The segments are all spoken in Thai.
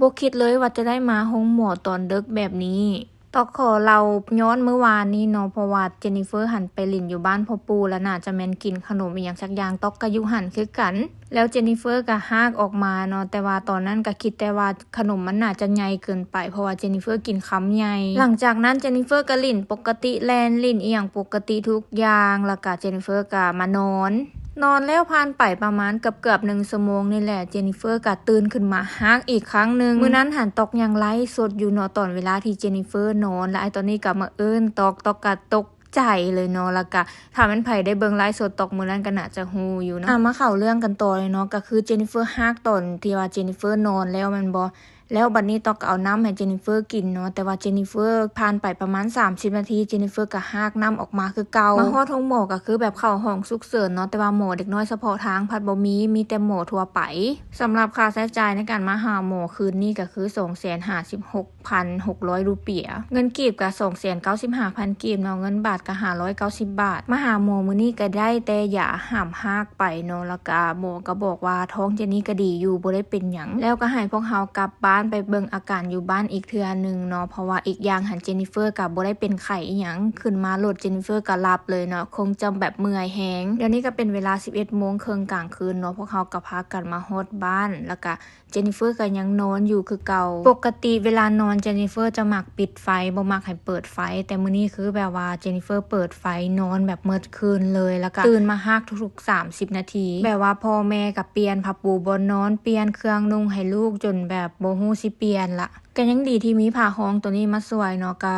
บคิดเลยว่าจะได้มาห้องหมอตอนเดึกแบบนี้ตอกขอเราย้อนเมื่อวานนี้เนาะเพราะว่าเจนนิเฟอร์หันไปหลินอยู่บ้านพ่อปูแล้วน่าจะแมนกินขนมอหย่างสักอย่างตอกกะยุหันคือกัน แล้วเจนนิเฟอร์ก็ฮากออกมาเนาะแต่ว่าตอนนั้นก็คิดแต่ว่าขนมมันน่าจะใหญ่เกินไปเพราะว่าเจนนิเฟอร์กินคำใหญ่หลังจากนั้นเจนนิเฟอร์ก็หลินปกติแลนหลินอีหยังปกติทุกอย่างแล้วก็เจนนิเฟอร์ก็มานอน นอนแล้วผ่านไปประมาณเกือบเกือบหนึ่งชั่วโมงนี่แหละเจนนิเฟอร์ก็ตื่นขึ้นมาฮักอีกครั้งหนึ่งมื้อนั้นหันตอกยังไลฟ์สดอยู่เนาะตอนเวลาที่เจนนิเฟอร์นอนแล้วไอ้ตอนนี้ก็มาเอิ้นตอกตอกก็ตกใจเลยเนาะแล้วก็ถ้ามันไผได้เบิ่งไลฟ์สดตอกมื้อนั้นก็น่าจะฮู้อยู่เนาะอะมาเข้าเรื่องกันต่อเลยเนาะก็คือเจนนิเฟอร์ฮักตอนที่ว่าเจนนิเฟอร์นอนแล้วแมันบ่ แล้วบัดนี้ตอกเอาน้ำให้เจนนิเฟอร์กินเนาะแต่ว่าเจนนิเฟอร์ผ่านไปประมาณ 30 นาทีเจนนิเฟอร์ก็ฮากน้ำออกมาคือเก่ามาฮอดห้องหมอก็คือแบบเข้าห้องฉุกเฉินเนาะแต่ว่าหมอเด็กน้อยเฉพาะทางพัดบ่มีมีแต่หมอทั่วไปสำหรับค่าใช้จ่ายในการมาหาหมอคืนนี้ก็คือ256,600 รูเปีย เงินกีบก็295,000กีบเนาะเงินบาทก็590 บาท มาหาหมอมื้อนี้ก็ได้แต่อย่าห้ามฮากไปเนาะแล้วก็หมอก็บอกว่าท้องเจนนี่ก็ดีอยู่บ่ได้เป็นหยังแล้วก็ให้พวกเฮากลับบ้านไปเบิ่งอาการอยู่บ้านอีกเทือหนึงเนาะเพราะว่าอีกอย่างหันเจนนิเฟอร์ก็บ่ได้เป็นไข้อีหยังขึ้นมาโหลดเจนนิเฟอร์ก็หลับเลยเนาะคงจะแบบเมื่อยแฮงเดี๋ยวนี้ก็เป็นเวลา 11โมงครึ่งกลางคืนเนาะพวกเฮาก็พากันมาฮอดบ้าน แล้วก็เจนนิเฟอร์ก็ยังนอนอยู่คือเก่า ปกติเวลานอนเจนนิเฟอร์จะมักปิดไฟบ่มักให้เปิดไฟ แต่มื้อนี้คือแบบว่าเจนนิเฟอร์เปิดไฟนอนแบบเมืดคืนเลยแล้วก็ตื่นมาฮักทุกๆ 30 นาที แบบว่าพ่อแม่ก็เปลี่ยนผ้าปูบนนอนเปลี่ยนเครื่องนุ่งให้ลูกจนแบบบ่มูสิเปียนละก็ยังดีที่มีผ้าห้องตัวนี้มาสวยเนาะก็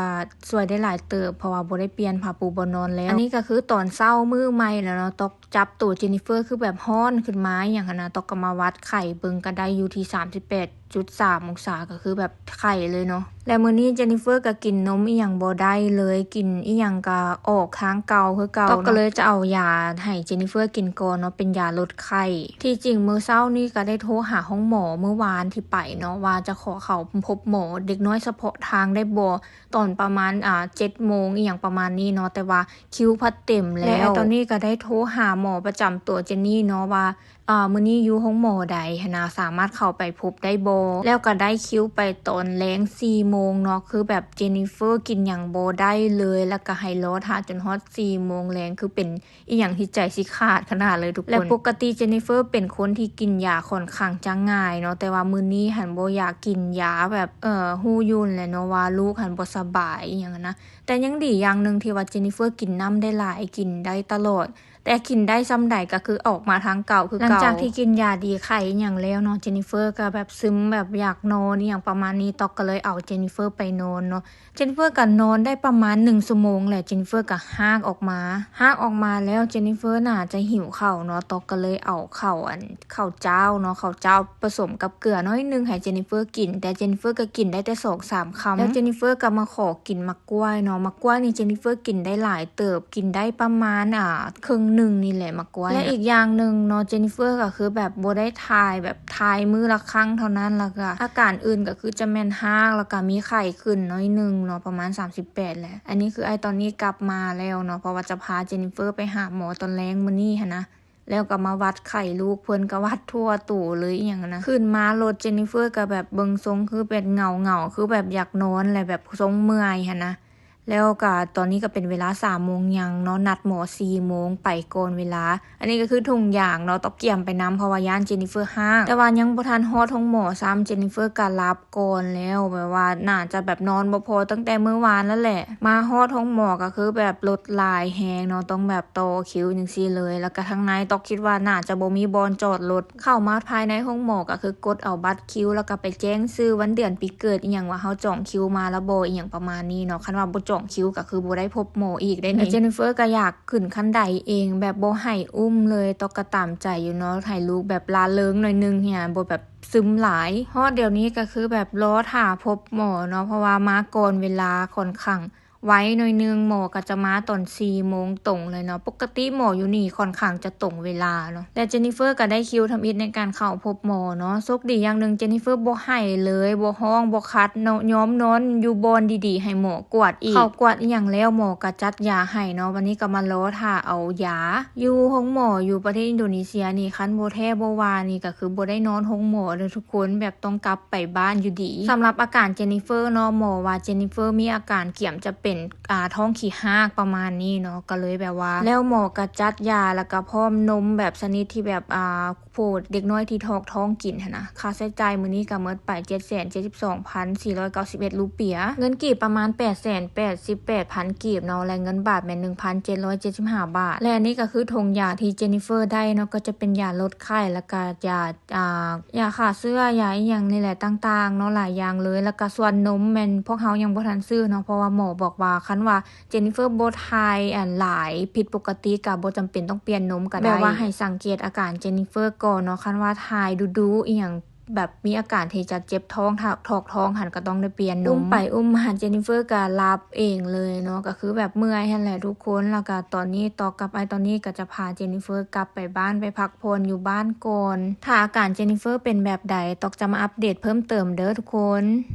สวยได้หลายเติบเพราะว่าบ่ได้เปลี่ยนผ้าปูบนนอนแล้ว อันนี้ก็คือตอนเช้ามือใหม่แล้วเนาะตอกจับตัวเจนนิเฟอร์คือแบบฮ้อนขึ้นมาอหย่างนั้นนะตอกก็มาวัดไข่เบิ่งก็ได้อยู่ที่38.3องศาก็คือแบบไข่เลยเนาะและมื้อนี้เจนนิเฟอร์ก็กินนมอีหยังบ่ได้เลยกินอีหยังก็ออกทางเก่าคือเก่าตอกก็เลยจะเอายาให้เจนนิเฟอร์กินก่อนเนาะเป็นยาลดไข้ที่จริงมื้อเช้านี่ก็ได้โทรหาห้องหมอเมื่อวานที่ไปเนาะว่าจะขอเขาพบหมอเด็กน้อยเฉพาะทางได้บ่ตอนประมาณอ่า7โมงอีหยังประมาณนี้เนาะแต่ว่าคิวพัดเต็มแล้ว ตอนนี้ก็ได้โทรหาหมอประจำตัวเจนนี่เนาะว่า อ่ามื้อนี้อยู่ห้องหมอใดนะสามารถเข้าไปพบได้บ่แล้วก็ได้คิวไปตอนแลง4โมงเนาะคือแบบเจนนิเฟอร์กินหยังบ่ได้เลย แล้วก็ให้รอท่าจนฮอด4โมงแลงคือเป็นอีหยังที่ใจสิขาดขนาดเลยทุกคน และปกติเจนนิเฟอร์เป็นคนที่กินยาค่อนข้างจะง่ายเนาะแต่ว่ามื้อนี้หันบ่อยากกินยาแบบเอ่อฮู้ยุ่นแหละเนาะว่าลูกหันบ่สบายอีหยังนะแต่ยังดีอย่างหนึ่งที่ว่าเจนนิเฟอร์กินน้ำได้หลายกินได้ตลอด แต่กินได้ซ้ำใดก็คือออกมาทางเก่าคือเก่าหลังจากที่กินยาดีไข้อย่างแล้วเนาะเจนนิเฟอร์ก็แบบซึมแบบอยากนอนอย่างประมาณนี้ตอกก็เลยเอาเจนนิเฟอร์ไปนอนเนาะเจนนิเฟอร์ก็นอนได้ประมาณหนึ่งชั่วโมงแหละเจนนิเฟอร์ก็ฮากออกมาฮากออกมาแล้วเจนนิเฟอร์น่าจะหิวเข้าเนาะตอกก็เลยเอาเข้าอันเข้าเจ้าเนาะเข้าเจ้าผสมกับเกลือน้อยนึงให้เจนนิเฟอร์กิน แต่เจนนิเฟอร์ก็กินได้แต่สองสามคำแล้วเจนนิเฟอร์ก็มาขอกินมะกล้วยเนาะมะกล้วยนี่เจนนิเฟอร์กินได้หลายเติบกินได้ประมาณอ่าครึ่งหนึ่งนี่แหละมะกล้วยและอีกอย่างหนึ่งเนาะเจนนิเฟอร์ก็คือแบบบ่ได้ทายแบบทายมือละครั้งเท่านั้นแล้วก็อาการอื่นก็คือจะแม่นฮากแล้วก็มีไข้ขึ้นน้อยหนึงเนาะประมาณ 38แหละอันนี้คือไอตอนนี้กลับมาแล้วเนาะเพราะว่าจะพาเจนนิเฟอร์ไปหาหมอตอนแรงมื้อนี้หันนะแล้วก็มาวัดไข่ลูกเพิ่นก็วัดทั่วตู่เลยอหย่างนั้นนะขึ้นมารถเจนนิเฟอร์ก็แบบเบิงทรงคือเป็นเงาเงาๆคือแบบอยากนอนอะไรแบบทรงเมื่อยหันนะ แล้วก็ตอนนี้ก็เป็นเวลาสามโมงยังเนาะนัดหมอสี่โมงไปโกนเวลา อันนี้ก็คือทุงอย่างเนาะต้องเกี่ยมไปน้ำเพราะว่าย่านเจนนิเฟอร์ห้างแต่ว่ายังบ่ทันฮอดห้องหมอซ้ำเจนนิเฟอร์ก็รับโกนแล้วแบบว่าน่าจะแบบนอนบ่พอตั้งแต่เมื่อวานแล้วแหละ มาฮอดห้องหมอก็คือแบบลดลายแฮงเนาะต้องแบบโตคิ้วจังซี่เลย แล้วก็ทางในตอกคิดว่าน่าจะบ่มีบอลจอดรถเข้ามาภายในห้องหมอก็คือกดเอาบัตรคิวแล้วก็ไปแจ้งชื่อวันเดือนปีเกิดอีหยังว่าเฮาจองคิวมาแล้วบ่อีหยังประมาณนี้เนาะคันว่าบ่จองคิวก็คือบ่ได้พบหมออีกได้นี่เจนนิเฟอร์ก็อยากขึ้นคันไดเองแบบบ่ให้อุ้มเลยตกกระตามใจอยู่เนาะให้ลูกแบบลาเลิงหน่อยนึงเฮียบ่แบบซึมหลายฮอดเดี๋ยวนี้ก็คือแบบรอถ่าพบหมอเนาะเพราะว่ามาก่อนเวลาค่อนข้าง ไว้หน่อยนึงหมอก็จะมาตอน4โมงตรงเลยเนาะปกติหมออยู่นี่ค่อนข้างจะตรงเวลาเนาะและเจนนิเฟอร์ก็ได้คิวทำอิฐในการเข้าพบหมอเนาะโชคดีอย่างหนึ่งเจนนิเฟอร์บ่ให้เลยบ่ห้องบ่คัดเนาะย้อมนอนอยู่บนดีๆ ให้หมอกวดอีกเขากวดอีหยังแล้วหมอก็จัดยาให้เนาะวันนี้ก็มารอท่าเอายาอยู่ห้องหมออยู่ประเทศอินโดนีเซียนี่คันโบแท้บ่ว่านี่ก็คือบ่ได้นอนห้องหมอเด้อทุกคนแบบต้องกลับไปบ้านอยู่ดีสำหรับอาการเจนนิเฟอร์เนาะหมอว่าเจนนิเฟอร์มีอาการเกี่ยมจะเป็นอ่าท้องขี้หากประมาณนี้เนาะก็เลยแบบว่า แล้วหมอก็จัดยาแล้วก็พร้อมนมแบบชนิดที่แบบอ่าโพดเด็กน้อยที่ทอกท้องกินนะค่าใช้จ่ายมื้อนี้ก็หมดไป772,491 รูเปีย เงินกีบประมาณ 8 8 8 0 0กีบเนาะและเงินบาทแม่น1,775 บาท และนนี้ก็คือธงยาที่เจนนิเฟอร์ได้เนาะก็จะเป็นยาลดไข้แล้วก็ยาอ่ายาฆ่าเสื้อยาอีหยังนี่แหละต่างๆเนาะหลายอย่างเลย แล้วก็ส่วนนมแม่นพวกเฮายังบ่ทันซื้อเนาะเพราะว่าหมอบอกว่าคันว่าเจนนิเฟอร์บ่ทายอันหลายผิดปกติก็บ่จำเป็นต้องเปลี่ยนนมก็ได้แบบว่าให้สังเกตอาการเจนนิเฟอร์ก่อนเนาะคันว่าทายดูๆอีหยังแบบมีอาการที่จะเจ็บท้องถากถอกท้องหันก็ต้องได้เปลี่ยนนมอุ้มไปอุ้มมาเจนนิเฟอร์ก็รับเองเลยเนาะก็คือแบบเมื่อยหั่นแหละทุกคนแล้วก็ตอนนี้ต่อกลับไปตอนนี้ก็จะพาเจนนิเฟอร์กลับไปบ้านไปพักผ่อนอยู่บ้านก่อนถ้าอาการเจนนิเฟอร์เป็นแบบใดตอกจะมาอัปเดตเพิ่มเติมเด้อทุกคน